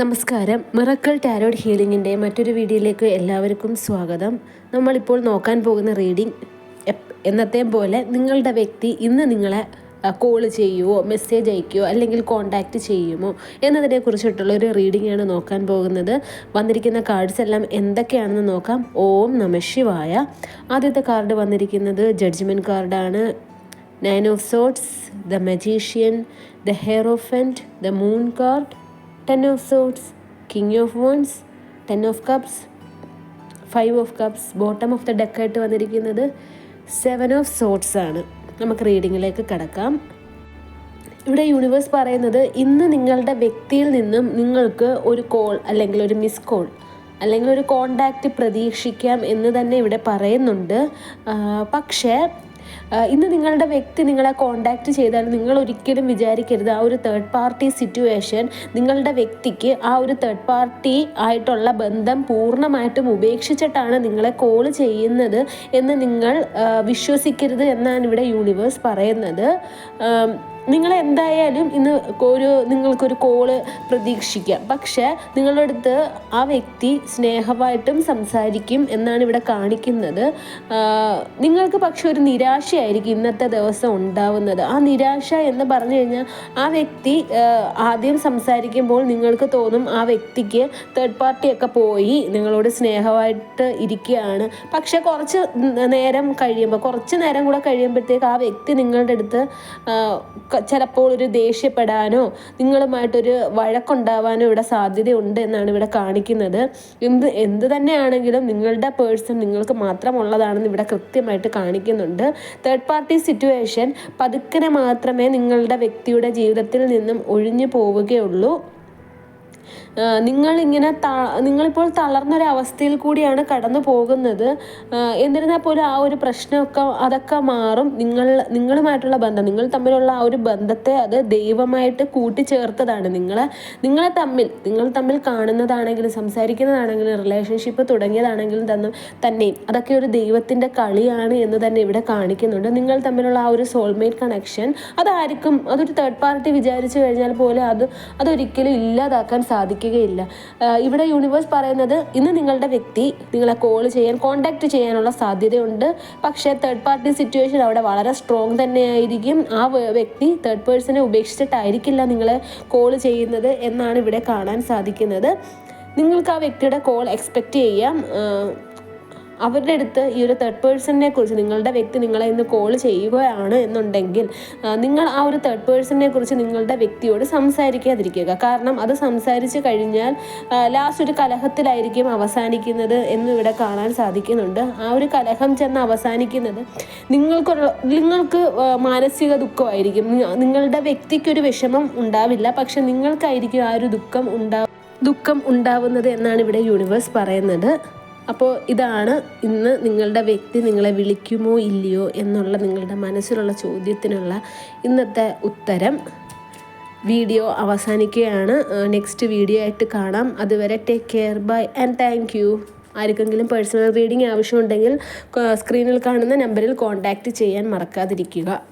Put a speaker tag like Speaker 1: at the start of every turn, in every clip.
Speaker 1: നമസ്കാരം. Miracle tarot ഹീലിംഗിന്റെ മറ്റൊരു വീഡിയോയിലേക്ക് എല്ലാവർക്കും സ്വാഗതം. നമ്മളിപ്പോൾ നോക്കാൻ പോകുന്ന റീഡിംഗ് എന്നത്തെ പോലെ നിങ്ങളുടെ വ്യക്തി ഇന്ന് നിങ്ങളെ കോൾ ചെയ്യുമോ മെസ്സേജ് അയക്കുമോ അല്ലെങ്കിൽ കോണ്ടാക്റ്റ് ചെയ്യുമോ എന്നതിനെ കുറിച്ചിട്ടുള്ള ഒരു റീഡിംഗ് ആണ് നോക്കാൻ പോകുന്നത്. വന്നിരിക്കുന്ന കാർഡ്സ് എല്ലാം എന്തൊക്കെയാണെന്ന് നോക്കാം. ഓം നമ ശിവായ. ആദ്യത്തെ കാർഡ് വന്നിരിക്കുന്നത് ജഡ്ജ്മെന്റ് കാർഡാണ് nine of swords the magician the hierophant the moon card ten of swords king of wands ten of cups five of cups bottom of the ഡെക്കായിട്ട് വന്നിരിക്കുന്നത് സെവൻ ഓഫ് സോട്ട്സ് ആണ്. നമുക്ക് റീഡിങ്ങിലേക്ക് കടക്കാം. ഇവിടെ യൂണിവേഴ്സ് പറയുന്നത് ഇന്ന് നിങ്ങളുടെ വ്യക്തിയിൽ നിന്നും നിങ്ങൾക്ക് ഒരു കോൾ അല്ലെങ്കിൽ ഒരു മിസ് കോൾ അല്ലെങ്കിൽ ഒരു കോണ്ടാക്റ്റ് പ്രതീക്ഷിക്കാം എന്ന് തന്നെ ഇവിടെ പറയുന്നുണ്ട്. പക്ഷേ ഇന്ന് നിങ്ങളുടെ വ്യക്തി നിങ്ങളെ കോണ്ടാക്ട് ചെയ്താൽ നിങ്ങൾ ഒരിക്കലും വിചാരിക്കരുത് ആ ഒരു തേർഡ് പാർട്ടി സിറ്റുവേഷൻ നിങ്ങളുടെ വ്യക്തിക്ക് ആ ഒരു തേർഡ് പാർട്ടി ആയിട്ടുള്ള ബന്ധം പൂർണമായിട്ടും ഉപേക്ഷിച്ചിട്ടാണ് നിങ്ങളെ കോൾ ചെയ്യുന്നത് എന്ന് നിങ്ങൾ വിശ്വസിക്കരുത് എന്നാണ് ഇവിടെ യൂണിവേഴ്സ് പറയുന്നത്. നിങ്ങൾ എന്തായാലും ഇന്ന് ഒരു നിങ്ങൾക്കൊരു കോൾ പ്രതീക്ഷിക്കാം. പക്ഷേ നിങ്ങളുടെ അടുത്ത് ആ വ്യക്തി സ്നേഹമായിട്ടും സംസാരിക്കും എന്നാണ് ഇവിടെ കാണിക്കുന്നത്. നിങ്ങൾക്ക് പക്ഷെ ഒരു നിരാശയായിരിക്കും ഇന്നത്തെ ദിവസം ഉണ്ടാവുന്നത്. ആ നിരാശ എന്ന് പറഞ്ഞു കഴിഞ്ഞാൽ ആ വ്യക്തി ആദ്യം സംസാരിക്കുമ്പോൾ നിങ്ങൾക്ക് തോന്നും ആ വ്യക്തിക്ക് തേർഡ് പാർട്ടിയൊക്കെ പോയി നിങ്ങളോട് സ്നേഹമായിട്ട് ഇരിക്കുകയാണ്. പക്ഷെ കുറച്ച് നേരം കഴിയുമ്പോൾ കുറച്ച് നേരം കൂടെ കഴിയുമ്പോഴത്തേക്ക് ആ വ്യക്തി നിങ്ങളുടെ അടുത്ത് ചിലപ്പോൾ ഒരു ദേഷ്യപ്പെടാനോ നിങ്ങളുമായിട്ടൊരു വഴക്കുണ്ടാവാനോ ഇവിടെ സാധ്യതയുണ്ട് എന്നാണ് ഇവിടെ കാണിക്കുന്നത്. എന്ത് എന്ത് തന്നെയാണെങ്കിലും നിങ്ങളുടെ പേഴ്സൺ നിങ്ങൾക്ക് മാത്രമുള്ളതാണെന്ന് ഇവിടെ കൃത്യമായിട്ട് കാണിക്കുന്നുണ്ട്. തേർഡ് പാർട്ടി സിറ്റുവേഷൻ പതുക്കനെ മാത്രമേ നിങ്ങളുടെ വ്യക്തിയുടെ ജീവിതത്തിൽ നിന്നും ഒഴിഞ്ഞു പോവുകയുള്ളൂ. നിങ്ങളിങ്ങനെ ത നിങ്ങളിപ്പോൾ തളർന്നൊരവസ്ഥയിൽ കൂടിയാണ് കടന്നു പോകുന്നത്. എന്നിരുന്നാൽ പോലും ആ ഒരു പ്രശ്നമൊക്കെ അതൊക്കെ മാറും. നിങ്ങൾ നിങ്ങളുമായിട്ടുള്ള ബന്ധം നിങ്ങൾ തമ്മിലുള്ള ആ ഒരു ബന്ധത്തെ അത് ദൈവമായിട്ട് കൂട്ടിച്ചേർത്തതാണ്. നിങ്ങളെ നിങ്ങളെ തമ്മിൽ നിങ്ങൾ തമ്മിൽ കാണുന്നതാണെങ്കിലും സംസാരിക്കുന്നതാണെങ്കിലും റിലേഷൻഷിപ്പ് തുടങ്ങിയതാണെങ്കിലും തന്നെ തന്നെയും അതൊക്കെ ഒരു ദൈവത്തിന്റെ കളിയാണ് എന്ന് തന്നെ ഇവിടെ കാണിക്കുന്നുണ്ട്. നിങ്ങൾ തമ്മിലുള്ള ആ ഒരു സോൾമേറ്റ് കണക്ഷൻ അതായിരിക്കും അതൊരു തേർഡ് പാർട്ടി വിചാരിച്ചു കഴിഞ്ഞാൽ പോലും അത് അതൊരിക്കലും ഇല്ലാതാക്കാൻ സാധിക്കും സാധിക്കുകയില്ല ഇവിടെ യൂണിവേഴ്സ് പറയുന്നത് ഇന്ന് നിങ്ങളുടെ വ്യക്തി നിങ്ങളെ കോൾ ചെയ്യാൻ കോണ്ടാക്ട് ചെയ്യാനുള്ള സാധ്യതയുണ്ട്. പക്ഷേ തേർഡ് പാർട്ടി സിറ്റുവേഷൻ അവിടെ വളരെ സ്ട്രോങ് തന്നെയായിരിക്കും. ആ വ്യക്തി തേർഡ് പേഴ്സണെ ഉപേക്ഷിച്ചിട്ടായിരിക്കില്ല നിങ്ങളെ കോൾ ചെയ്യുന്നത് എന്നാണ് ഇവിടെ കാണാൻ സാധിക്കുന്നത്. നിങ്ങൾക്ക് ആ വ്യക്തിയുടെ കോൾ എക്സ്പെക്റ്റ് ചെയ്യാം. അവരുടെ അടുത്ത് ഈ ഒരു തേർഡ് പേഴ്സണിനെ കുറിച്ച് നിങ്ങളുടെ വ്യക്തി നിങ്ങളെ ഇന്ന് കോൾ ചെയ്യുകയാണ് എന്നുണ്ടെങ്കിൽ നിങ്ങൾ ആ ഒരു തേർഡ് പേഴ്സണിനെ കുറിച്ച് നിങ്ങളുടെ വ്യക്തിയോട് സംസാരിക്കാതിരിക്കുക. കാരണം അത് സംസാരിച്ച് കഴിഞ്ഞാൽ ലാസ്റ്റ് ഒരു കലഹത്തിലായിരിക്കും അവസാനിക്കുന്നത് എന്ന് ഇവിടെ കാണാൻ സാധിക്കുന്നുണ്ട്. ആ ഒരു കലഹം ചെന്ന് അവസാനിക്കുന്നത് നിങ്ങൾക്ക് നിങ്ങൾക്ക് മാനസിക ദുഃഖമായിരിക്കും. നിങ്ങളുടെ വ്യക്തിക്കൊരു വിഷമം ഉണ്ടാവില്ല പക്ഷെ നിങ്ങൾക്കായിരിക്കും ആ ഒരു ദുഃഖം ഉണ്ടാ ദുഃഖം ഉണ്ടാവുന്നത് എന്നാണ് ഇവിടെ യൂണിവേഴ്സ് പറയുന്നത്. അപ്പോൾ ഇതാണ് ഇന്ന് നിങ്ങളുടെ വ്യക്തി നിങ്ങളെ വിളിക്കുമോ ഇല്ലയോ എന്നുള്ള നിങ്ങളുടെ മനസ്സിലുള്ള ചോദ്യത്തിനുള്ള ഇന്നത്തെ ഉത്തരം. വീഡിയോ അവസാനിക്കുകയാണ്. നെക്സ്റ്റ് വീഡിയോ ആയിട്ട് കാണാം. അതുവരെ take care bye and thank you ആർക്കെങ്കിലും പേഴ്സണൽ റീഡിംഗ് ആവശ്യമുണ്ടെങ്കിൽ സ്ക്രീനിൽ കാണുന്ന നമ്പറിൽ കോൺടാക്റ്റ് ചെയ്യാൻ മറക്കാതിരിക്കുക.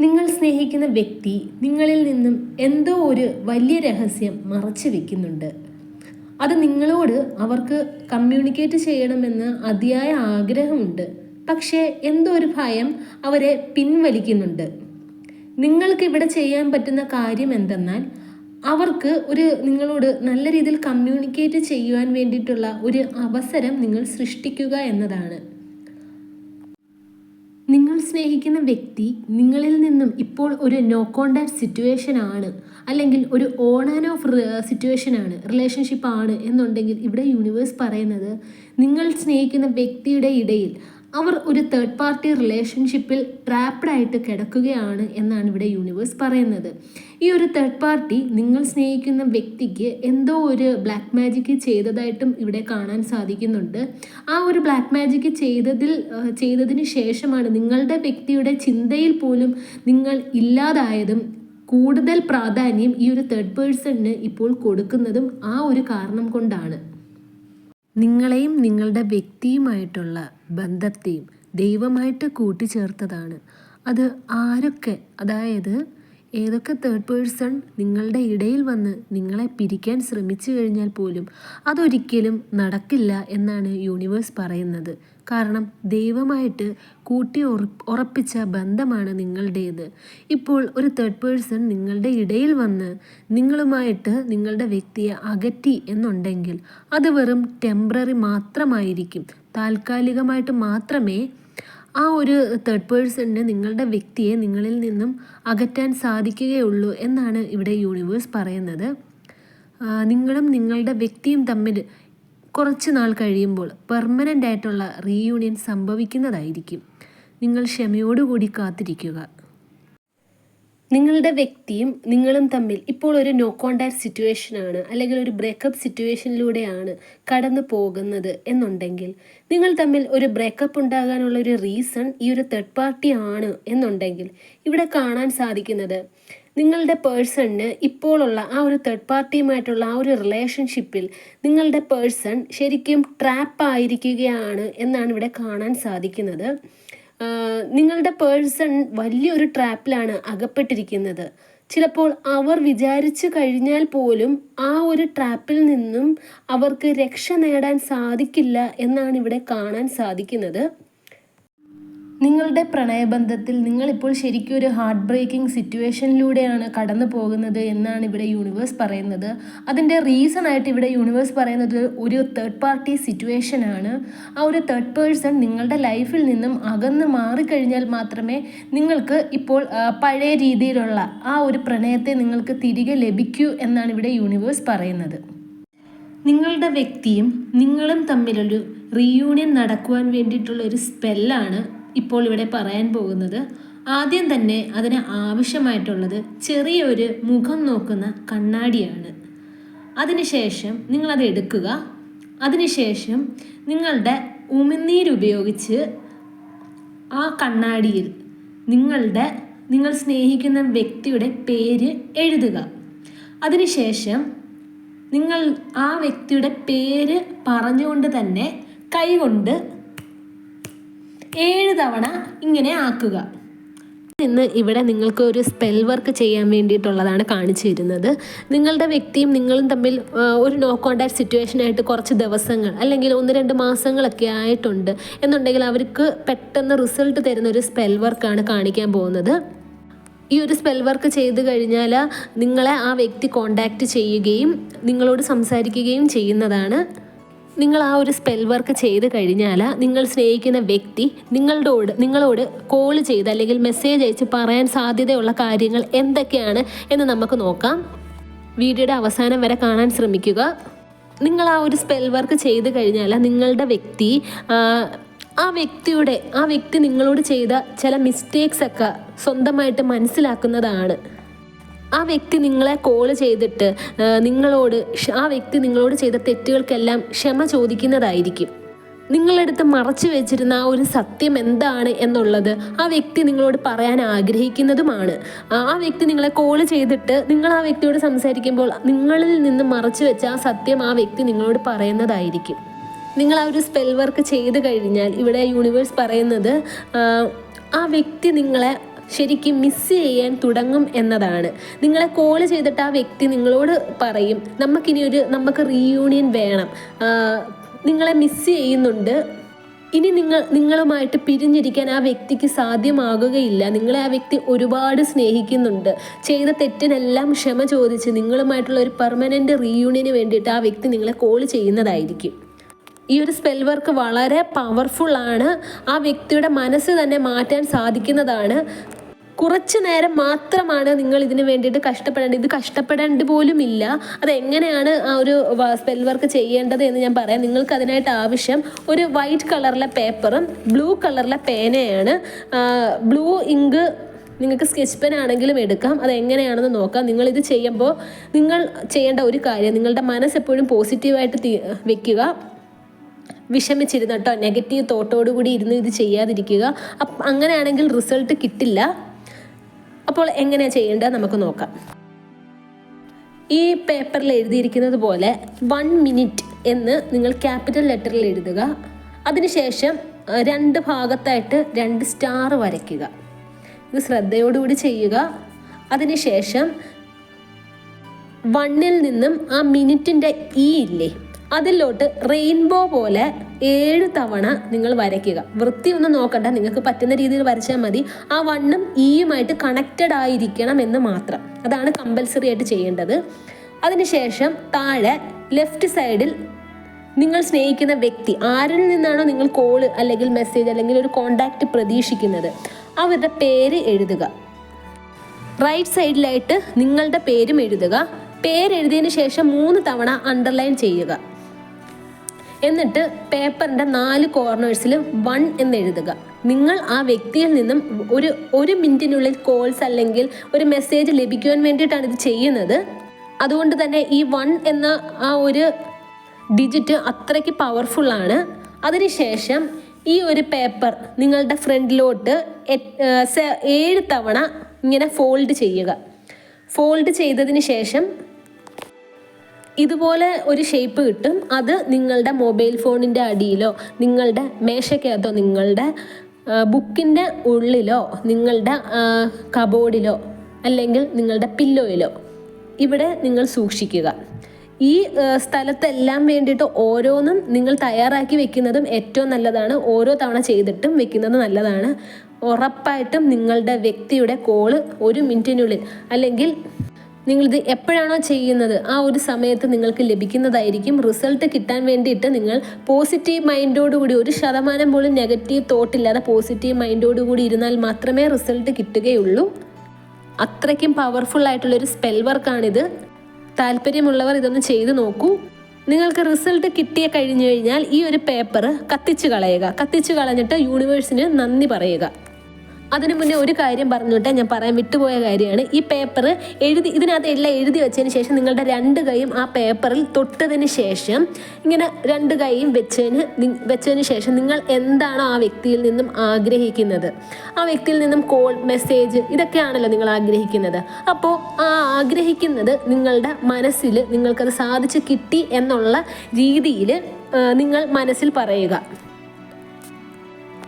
Speaker 1: നിങ്ങൾ സ്നേഹിക്കുന്ന വ്യക്തി നിങ്ങളിൽ നിന്നും എന്തോ ഒരു വലിയ രഹസ്യം മറച്ചു വെക്കുന്നുണ്ട്. അത് നിങ്ങളോട് അവർക്ക് കമ്മ്യൂണിക്കേറ്റ് ചെയ്യണമെന്ന് അതിയായ ആഗ്രഹമുണ്ട്. പക്ഷേ എന്തോ ഒരു ഭയം അവരെ പിൻവലിക്കുന്നുണ്ട്. നിങ്ങൾക്ക് ഇവിടെ ചെയ്യാൻ പറ്റുന്ന കാര്യം എന്തെന്നാൽ അവർക്ക് ഒരു നിങ്ങളോട് നല്ല രീതിയിൽ കമ്മ്യൂണിക്കേറ്റ് ചെയ്യുവാൻ വേണ്ടിയിട്ടുള്ള ഒരു അവസരം നിങ്ങൾ സൃഷ്ടിക്കുക എന്നതാണ്. സ്നേഹിക്കുന്ന വ്യക്തി നിങ്ങളിൽ നിന്നും ഇപ്പോൾ ഒരു നോ കോണ്ടാക്ട് സിറ്റുവേഷൻ ആണ്. അല്ലെങ്കിൽ ഒരു ഓൺ ആൻഡ് ഓഫ് സിറ്റുവേഷൻ ആണ് റിലേഷൻഷിപ്പ് ആണ് എന്നുണ്ടെങ്കിൽ ഇവിടെ യൂണിവേഴ്സ് പറയുന്നത് നിങ്ങൾ സ്നേഹിക്കുന്ന വ്യക്തിയുടെ ഇടയിൽ അവർ ഒരു തേർഡ് പാർട്ടി റിലേഷൻഷിപ്പിൽ ട്രാപ്ഡ് ആയിട്ട് കിടക്കുകയാണ് എന്നാണ് ഇവിടെ യൂണിവേഴ്സ് പറയുന്നത്. ഈ ഒരു തേർഡ് പാർട്ടി നിങ്ങൾ സ്നേഹിക്കുന്ന വ്യക്തിക്ക് എന്തോ ഒരു ബ്ലാക്ക് മാജിക് ചെയ്തതായിട്ടും ഇവിടെ കാണാൻ സാധിക്കുന്നുണ്ട്. ആ ഒരു ബ്ലാക്ക് മാജിക് ചെയ്തതിൽ ചെയ്തതിന് ശേഷമാണ് നിങ്ങളുടെ വ്യക്തിയുടെ ചിന്തയിൽ പോലും നിങ്ങൾ ഇല്ലാതായതും കൂടുതൽ പ്രാധാന്യം ഈ ഒരു തേർഡ് പേഴ്സണിന് ഇപ്പോൾ കൊടുക്കുന്നതും ആ ഒരു കാരണം കൊണ്ടാണ്. നിങ്ങളെയും നിങ്ങളുടെ വ്യക്തിയുമായിട്ടുള്ള ബന്ധത്തെയും ദൈവമായിട്ട് കൂട്ടിച്ചേർത്തതാണ്. അത് ആരൊക്കെ അതായത് ഏതൊക്കെ തേർഡ് പേഴ്സൺ നിങ്ങളുടെ ഇടയിൽ വന്ന് നിങ്ങളെ പിരിക്കാൻ ശ്രമിച്ചു കഴിഞ്ഞാൽ പോലും അതൊരിക്കലും നടക്കില്ല എന്നാണ് യൂണിവേഴ്സ് പറയുന്നത്. കാരണം ദൈവമായിട്ട് കൂട്ടി ഉറപ്പിച്ച ബന്ധമാണ് നിങ്ങളുടേത്. ഇപ്പോൾ ഒരു തേർഡ് പേഴ്സൺ നിങ്ങളുടെ ഇടയിൽ വന്ന് നിങ്ങളുമായിട്ട് നിങ്ങളുടെ വ്യക്തിയെ അകറ്റി എന്നുണ്ടെങ്കിൽ അത് വെറും ടെമ്പററി മാത്രമായിരിക്കും. താൽക്കാലികമായിട്ട് മാത്രമേ ആ ഒരു തേർഡ് പേഴ്സണിന് നിങ്ങളുടെ വ്യക്തിയെ നിങ്ങളിൽ നിന്നും അകറ്റാൻ സാധിക്കുകയുള്ളൂ എന്നാണ് ഇവിടെ യൂണിവേഴ്സ് പറയുന്നത്. നിങ്ങളും നിങ്ങളുടെ വ്യക്തിയും തമ്മിൽ കുറച്ച് നാൾ കഴിയുമ്പോൾ പെർമനന്റ് ആയിട്ടുള്ള റീയൂണിയൻ സംഭവിക്കുന്നതായിരിക്കും. നിങ്ങൾ ക്ഷമയോടുകൂടി കാത്തിരിക്കുക. നിങ്ങളുടെ വ്യക്തിയും നിങ്ങളും തമ്മിൽ ഇപ്പോൾ ഒരു നോ കോണ്ടാക്ട് സിറ്റുവേഷനാണ് അല്ലെങ്കിൽ ഒരു ബ്രേക്കപ്പ് സിറ്റുവേഷനിലൂടെയാണ് കടന്നു പോകുന്നത് എന്നുണ്ടെങ്കിൽ നിങ്ങൾ തമ്മിൽ ഒരു ബ്രേക്കപ്പ് ഉണ്ടാകാനുള്ള ഒരു റീസൺ ഈ ഒരു തേർഡ് പാർട്ടി ആണ് എന്നുണ്ടെങ്കിൽ ഇവിടെ കാണാൻ സാധിക്കുന്നത് നിങ്ങളുടെ പേഴ്സണിന് ഇപ്പോഴുള്ള ആ ഒരു തേർഡ് പാർട്ടിയുമായിട്ടുള്ള ആ ഒരു റിലേഷൻഷിപ്പിൽ നിങ്ങളുടെ പേഴ്സൺ ശരിക്കും ട്രാപ്പ് ആയിരിക്കുകയാണ് എന്നാണ് ഇവിടെ കാണാൻ സാധിക്കുന്നത്. നിങ്ങളുടെ പേഴ്സൺ വലിയൊരു ട്രാപ്പിലാണ് അകപ്പെട്ടിരിക്കുന്നത്. ചിലപ്പോൾ അവർ വിചാരിച്ചു കഴിഞ്ഞാൽ പോലും ആ ഒരു ട്രാപ്പിൽ നിന്നും അവർക്ക് രക്ഷ നേടാൻ സാധിക്കില്ല എന്നാണ് ഇവിടെ കാണാൻ സാധിക്കുന്നത്. നിങ്ങളുടെ പ്രണയബന്ധത്തിൽ നിങ്ങളിപ്പോൾ ശരിക്കും ഒരു ഹാർട്ട് ബ്രേക്കിംഗ് സിറ്റുവേഷനിലൂടെയാണ് കടന്നു പോകുന്നത് എന്നാണ് ഇവിടെ യൂണിവേഴ്സ് പറയുന്നത്. അതിന്റെ റീസൺ ആയിട്ട് ഇവിടെ യൂണിവേഴ്സ് പറയുന്നത് ഒരു തേർഡ് പാർട്ടി സിറ്റുവേഷൻ ആണ്. ആ ഒരു തേർഡ് പേഴ്സൺ നിങ്ങളുടെ ലൈഫിൽ നിന്നും അകന്ന് മാറിക്കഴിഞ്ഞാൽ മാത്രമേ നിങ്ങൾക്ക് ഇപ്പോൾ പഴയ രീതിയിലുള്ള ആ ഒരു പ്രണയത്തെ നിങ്ങൾക്ക് തിരികെ ലഭിക്കൂ എന്നാണ് ഇവിടെ യൂണിവേഴ്സ് പറയുന്നത്. നിങ്ങളുടെ വ്യക്തിയും നിങ്ങളും തമ്മിലൊരു റീയൂണിയൻ നടക്കുവാൻ വേണ്ടിയിട്ടുള്ള ഒരു സ്പെല്ലാണ് ഇപ്പോൾ ഇവിടെ പറയാൻ പോകുന്നത് ആദ്യം തന്നെ അതിന് ആവശ്യമായിട്ടുള്ളത് ചെറിയൊരു മുഖം നോക്കുന്ന കണ്ണാടിയാണ്. അതിനുശേഷം നിങ്ങളത് എടുക്കുക. അതിനുശേഷം നിങ്ങളുടെ ഉമിനീരുപയോഗിച്ച് ആ കണ്ണാടിയിൽ നിങ്ങളുടെ നിങ്ങൾ സ്നേഹിക്കുന്ന വ്യക്തിയുടെ പേര് എഴുതുക. അതിനുശേഷം നിങ്ങൾ ആ വ്യക്തിയുടെ പേര് പറഞ്ഞുകൊണ്ട് തന്നെ കൈകൊണ്ട് ഏഴ് തവണ ഇങ്ങനെ ആക്കുക. ഇന്ന് ഇവിടെ നിങ്ങൾക്ക് ഒരു സ്പെൽ വർക്ക് ചെയ്യാൻ വേണ്ടിയിട്ടുള്ളതാണ് കാണിച്ചു തരുന്നത്. നിങ്ങളുടെ വ്യക്തിയും നിങ്ങളും തമ്മിൽ ഒരു നോ കോണ്ടാക്ട് സിറ്റുവേഷൻ ആയിട്ട് കുറച്ച് ദിവസങ്ങൾ അല്ലെങ്കിൽ ഒന്ന് രണ്ട് മാസങ്ങളൊക്കെ ആയിട്ടുണ്ട് എന്നുണ്ടെങ്കിൽ അവർക്ക് പെട്ടെന്ന് റിസൾട്ട് തരുന്ന ഒരു സ്പെൽ വർക്കാണ് കാണിക്കാൻ പോകുന്നത്. ഈ ഒരു സ്പെൽ വർക്ക് ചെയ്ത് കഴിഞ്ഞാൽ നിങ്ങളെ ആ വ്യക്തി കോണ്ടാക്ട് ചെയ്യുകയും നിങ്ങളോട് സംസാരിക്കുകയും ചെയ്യുന്നതാണ്. നിങ്ങൾ ആ ഒരു സ്പെൽ വർക്ക് ചെയ്ത് കഴിഞ്ഞാൽ നിങ്ങൾ സ്നേഹിക്കുന്ന വ്യക്തി നിങ്ങളോട് നിങ്ങളോട് കോൾ ചെയ്ത് അല്ലെങ്കിൽ മെസ്സേജ് അയച്ച് പറയാൻ സാധ്യതയുള്ള കാര്യങ്ങൾ എന്തൊക്കെയാണ് എന്ന് നമുക്ക് നോക്കാം. വീഡിയോയുടെ അവസാനം വരെ കാണാൻ ശ്രമിക്കുക. നിങ്ങൾ ആ ഒരു സ്പെൽ വർക്ക് ചെയ്ത് കഴിഞ്ഞാൽ നിങ്ങളുടെ വ്യക്തി ആ വ്യക്തിയുടെ ആ വ്യക്തി നിങ്ങളോട് ചെയ്ത ചില മിസ്റ്റേക്സ് ഒക്കെ സ്വന്തമായിട്ട് മനസ്സിലാക്കുന്നതാണ്. ആ വ്യക്തി നിങ്ങളെ കോൾ ചെയ്തിട്ട് നിങ്ങളോട് ആ വ്യക്തി നിങ്ങളോട് ചെയ്ത തെറ്റുകൾക്കെല്ലാം ക്ഷമ ചോദിക്കുന്നതായിരിക്കും. നിങ്ങളടുത്ത് മറച്ചു വെച്ചിരുന്ന ആ ഒരു സത്യം എന്താണ് എന്നുള്ളത് ആ വ്യക്തി നിങ്ങളോട് പറയാൻ ആഗ്രഹിക്കുന്നതുമാണ്. ആ വ്യക്തി നിങ്ങളെ കോൾ ചെയ്തിട്ട് നിങ്ങൾ ആ വ്യക്തിയോട് സംസാരിക്കുമ്പോൾ നിങ്ങളിൽ നിന്ന് മറച്ചു വെച്ച ആ സത്യം ആ വ്യക്തി നിങ്ങളോട് പറയുന്നതായിരിക്കും. നിങ്ങൾ ആ ഒരു സ്പെൽ വർക്ക് ചെയ്ത് കഴിഞ്ഞാൽ ഇവിടെ യൂണിവേഴ്സ് പറയുന്നത് ആ വ്യക്തി നിങ്ങളെ ശരിക്കും മിസ് ചെയ്യാൻ തുടങ്ങും എന്നതാണ്. നിങ്ങളെ കോൾ ചെയ്തിട്ട് ആ വ്യക്തി നിങ്ങളോട് പറയും നമുക്കിനി ഒരു നമുക്ക് റീയൂണിയൻ വേണം. നിങ്ങളെ മിസ് ചെയ്യുന്നുണ്ട്. ഇനി നിങ്ങൾ നിങ്ങളുമായിട്ട് പിരിഞ്ഞിരിക്കാൻ ആ വ്യക്തിക്ക് സാധ്യമാകുകയില്ല. നിങ്ങളെ ആ വ്യക്തി ഒരുപാട് സ്നേഹിക്കുന്നുണ്ട്. ചെയ്ത തെറ്റിനെല്ലാം ക്ഷമ ചോദിച്ച് നിങ്ങളുമായിട്ടുള്ള ഒരു പെർമനന്റ് റീയൂണിയന് വേണ്ടിയിട്ട് ആ വ്യക്തി നിങ്ങളെ കോൾ ചെയ്യുന്നതായിരിക്കും. ഈ ഒരു സ്പെൽ വർക്ക് വളരെ പവർഫുള്ളാണ് ആ വ്യക്തിയുടെ മനസ്സ് തന്നെ മാറ്റാൻ സാധിക്കുന്നതാണ്. കുറച്ച് നേരം മാത്രമാണ് നിങ്ങൾ ഇതിന് വേണ്ടിയിട്ട് കഷ്ടപ്പെടേണ്ടത്. ഇത് കഷ്ടപ്പെടേണ്ട പോലും ഇല്ല അതെങ്ങനെയാണ് ആ ഒരു സ്പെൽ വർക്ക് ചെയ്യേണ്ടത് എന്ന് ഞാൻ പറയാം. നിങ്ങൾക്ക് അതിനായിട്ട് ആവശ്യം ഒരു വൈറ്റ് കളറിലെ പേപ്പറും ബ്ലൂ കളറിലെ പേനയാണ്. ബ്ലൂ ഇങ്ക് നിങ്ങൾക്ക് സ്കെച്ച് പെൻ ആണെങ്കിലും എടുക്കാം. അത് എങ്ങനെയാണെന്ന് നോക്കാം. നിങ്ങൾ ഇത് ചെയ്യുമ്പോൾ നിങ്ങൾ ചെയ്യേണ്ട ഒരു കാര്യം നിങ്ങളുടെ മനസ്സ് എപ്പോഴും പോസിറ്റീവായിട്ട് വെക്കുക. വിഷമിച്ചിരുന്നട്ടോ നെഗറ്റീവ് തോട്ടോടുകൂടി ഇരുന്ന് ഇത് ചെയ്യാതിരിക്കുക. അങ്ങനെയാണെങ്കിൽ റിസൾട്ട് കിട്ടില്ല. അപ്പോൾ എങ്ങനെയാണ് ചെയ്യേണ്ടത് നമുക്ക് നോക്കാം. ഈ പേപ്പറിൽ എഴുതിയിരിക്കുന്നത് പോലെ വൺ മിനിറ്റ് എന്ന് നിങ്ങൾ ക്യാപിറ്റൽ ലെറ്ററിൽ എഴുതുക. അതിനുശേഷം രണ്ട് ഭാഗത്തായിട്ട് രണ്ട് സ്റ്റാർ വരയ്ക്കുക. ഇത് ശ്രദ്ധയോടുകൂടി ചെയ്യുക. അതിനുശേഷം വണ്ണിൽ നിന്നും ആ മിനിറ്റിന്റെ ഇ ഇല്ലേ? അതിലോട്ട് റെയിൻബോ പോലെ ഏഴ് തവണ നിങ്ങൾ വരയ്ക്കുക. വൃത്തി ഒന്നും നോക്കണ്ട. നിങ്ങൾക്ക് പറ്റുന്ന രീതിയിൽ വരച്ചാൽ മതി. ആ വണ്ണും ഈയുമായിട്ട് കണക്റ്റഡ് ആയിരിക്കണം എന്ന് മാത്രം. അതാണ് കമ്പൽസറി ആയിട്ട് ചെയ്യേണ്ടത്. അതിനുശേഷം താഴെ ലെഫ്റ്റ് സൈഡിൽ നിങ്ങൾ സ്നേഹിക്കുന്ന വ്യക്തി ആരിൽ നിന്നാണോ നിങ്ങൾ കോൾ അല്ലെങ്കിൽ മെസ്സേജ് അല്ലെങ്കിൽ ഒരു കോണ്ടാക്റ്റ് പ്രതീക്ഷിക്കുന്നത് അവരുടെ പേര് എഴുതുക. റൈറ്റ് സൈഡിലായിട്ട് നിങ്ങളുടെ പേരും എഴുതുക. പേരെഴുതിയതിന് ശേഷം മൂന്ന് തവണ അണ്ടർലൈൻ ചെയ്യുക. എന്നിട്ട് പേപ്പറിന്റെ നാല് കോർണേഴ്സിൽ വൺ എന്ന് എഴുതുക നിങ്ങൾ ആ വ്യക്തിയിൽ നിന്നും ഒരു ഒരു മിനിറ്റിനുള്ളിൽ കോൾസ് അല്ലെങ്കിൽ ഒരു മെസ്സേജ് ലഭിക്കുവാൻ വേണ്ടിയിട്ടാണ് ഇത് ചെയ്യുന്നത്. അതുകൊണ്ട് തന്നെ ഈ വൺ എന്ന ആ ഒരു ഡിജിറ്റ് അത്രയ്ക്ക് പവർഫുള്ളാണ് അതിനുശേഷം ഈ ഒരു പേപ്പർ നിങ്ങളുടെ ഫ്രണ്ടിലോട്ട് ഏഴ് തവണ ഇങ്ങനെ ഫോൾഡ് ചെയ്യുക. ഫോൾഡ് ചെയ്തതിന് ശേഷം ഇതുപോലെ ഒരു ഷേപ്പ് കിട്ടും. അത് നിങ്ങളുടെ മൊബൈൽ ഫോണിന്റെ അടിയിലോ നിങ്ങളുടെ മേശക്കകത്തോ നിങ്ങളുടെ ബുക്കിന്റെ ഉള്ളിലോ നിങ്ങളുടെ കബോർഡിലോ അല്ലെങ്കിൽ നിങ്ങളുടെ പില്ലോയിലോ ഇവിടെ നിങ്ങൾ സൂക്ഷിക്കുക. ഈ സ്ഥലത്തെല്ലാം വേണ്ടിയിട്ട് ഓരോന്നും നിങ്ങൾ തയ്യാറാക്കി വെക്കുന്നതും ഏറ്റവും നല്ലതാണ്. ഓരോ തവണ ചെയ്തിട്ടും വെക്കുന്നത് നല്ലതാണ്. ഉറപ്പായിട്ടും നിങ്ങളുടെ വ്യക്തിയുടെ കോൾ ഒരു മിനിറ്റിനുള്ളിൽ അല്ലെങ്കിൽ നിങ്ങളിത് എപ്പോഴാണോ ചെയ്യുന്നത് ആ ഒരു സമയത്ത് നിങ്ങൾക്ക് ലഭിക്കുന്നതായിരിക്കും റിസൾട്ട് കിട്ടാൻ വേണ്ടിയിട്ട് നിങ്ങൾ പോസിറ്റീവ് മൈൻഡോടുകൂടി ഒരു ശതമാനം പോലും നെഗറ്റീവ് തോട്ടില്ലാതെ പോസിറ്റീവ് മൈൻഡോടുകൂടി ഇരുന്നാൽ മാത്രമേ റിസൾട്ട് കിട്ടുകയുള്ളൂ. അത്രയ്ക്കും പവർഫുൾ ആയിട്ടുള്ള ഒരു സ്പെൽ വർക്കാണിത് താല്പര്യമുള്ളവർ ഇതൊന്ന് ചെയ്തു നോക്കൂ. നിങ്ങൾക്ക് റിസൾട്ട് കിട്ടിയ കഴിഞ്ഞു കഴിഞ്ഞാൽ ഈ ഒരു പേപ്പർ കത്തിച്ചു കളയുക. കത്തിച്ചു കളഞ്ഞിട്ട് യൂണിവേഴ്സിന് നന്ദി പറയുക. അതിനു മുന്നേ ഒരു കാര്യം പറഞ്ഞോട്ടെ ഞാൻ പറയാൻ വിട്ടുപോയ കാര്യമാണ്. ഈ പേപ്പർ എഴുതി ഇതിനകത്ത് എല്ലാം എഴുതി വെച്ചതിന് ശേഷം നിങ്ങളുടെ രണ്ട് കൈയും ആ പേപ്പറിൽ തൊട്ടതിന് ശേഷം ഇങ്ങനെ രണ്ട് കൈയും വെച്ചതിന് വെച്ചതിന് ശേഷം നിങ്ങൾ എന്താണോ ആ വ്യക്തിയിൽ നിന്നും ആഗ്രഹിക്കുന്നത്? ആ വ്യക്തിയിൽ നിന്നും കോൾ മെസ്സേജ് ഇതൊക്കെയാണല്ലോ നിങ്ങൾ ആഗ്രഹിക്കുന്നത്. അപ്പോൾ ആ ആഗ്രഹിക്കുന്നത് നിങ്ങളുടെ മനസ്സിൽ നിങ്ങൾക്കത് സാധിച്ചു കിട്ടി എന്നുള്ള രീതിയിൽ നിങ്ങൾ മനസ്സിൽ പറയുക.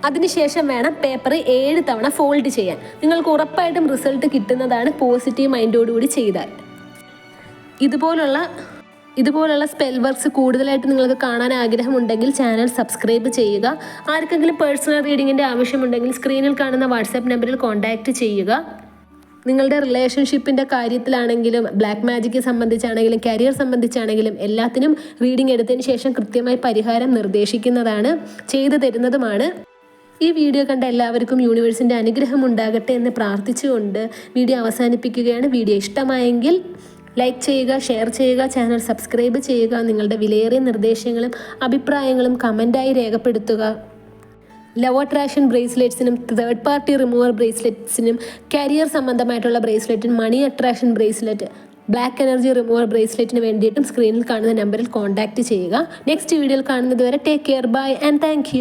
Speaker 1: അതിനുശേഷം വേണം പേപ്പർ ഏഴ് തവണ ഫോൾഡ് ചെയ്യാൻ. നിങ്ങൾക്ക് ഉറപ്പായിട്ടും റിസൾട്ട് കിട്ടുന്നതാണ് പോസിറ്റീവ് മൈൻഡോടുകൂടി ചെയ്താൽ. ഇതുപോലുള്ള ഇതുപോലുള്ള സ്പെൽ വർക്ക്സ് കൂടുതലായിട്ട് നിങ്ങൾക്ക് കാണാൻ ആഗ്രഹമുണ്ടെങ്കിൽ ചാനൽ സബ്സ്ക്രൈബ് ചെയ്യുക. ആർക്കെങ്കിലും പേഴ്സണൽ റീഡിങ്ങിന്റെ ആവശ്യമുണ്ടെങ്കിൽ സ്ക്രീനിൽ കാണുന്ന വാട്സാപ്പ് നമ്പറിൽ കോൺടാക്റ്റ് ചെയ്യുക. നിങ്ങളുടെ റിലേഷൻഷിപ്പിന്റെ കാര്യത്തിലാണെങ്കിലും ബ്ലാക്ക് മാജിക്ക് സംബന്ധിച്ചാണെങ്കിലും കരിയർ സംബന്ധിച്ചാണെങ്കിലും എല്ലാത്തിനും റീഡിംഗ് എടുത്തതിന് ശേഷം കൃത്യമായി പരിഹാരം നിർദ്ദേശിക്കുന്നതാണ് ചെയ്തു തരുന്നതുമാണ്. ഈ വീഡിയോ കണ്ട എല്ലാവർക്കും യൂണിവേഴ്സിന്റെ അനുഗ്രഹം ഉണ്ടാകട്ടെ എന്ന് പ്രാർത്ഥിച്ചുകൊണ്ട് വീഡിയോ അവസാനിപ്പിക്കുകയാണ്. വീഡിയോ ഇഷ്ടമായെങ്കിൽ ലൈക്ക് ചെയ്യുക ഷെയർ ചെയ്യുക ചാനൽ സബ്സ്ക്രൈബ് ചെയ്യുക നിങ്ങളുടെ വിലയേറിയ നിർദ്ദേശങ്ങളും അഭിപ്രായങ്ങളും കമന്റായി രേഖപ്പെടുത്തുക. ലവ് അട്രാക്ഷൻ ബ്രേസ്ലെറ്റ്സിനും തേർഡ് പാർട്ടി റിമൂവർ ബ്രേസ്ലെറ്റ്സിനും കരിയർ സംബന്ധമായിട്ടുള്ള ബ്രേസ്ലെറ്റിനും money attraction bracelet black energy remover ബ്രേസ്ലെറ്റിന് വേണ്ടിയിട്ടും സ്ക്രീനിൽ കാണുന്ന നമ്പറിൽ കോൺടാക്റ്റ് ചെയ്യുക. നെക്സ്റ്റ് വീഡിയോയിൽ കാണുന്നതുവരെ take care bye and thank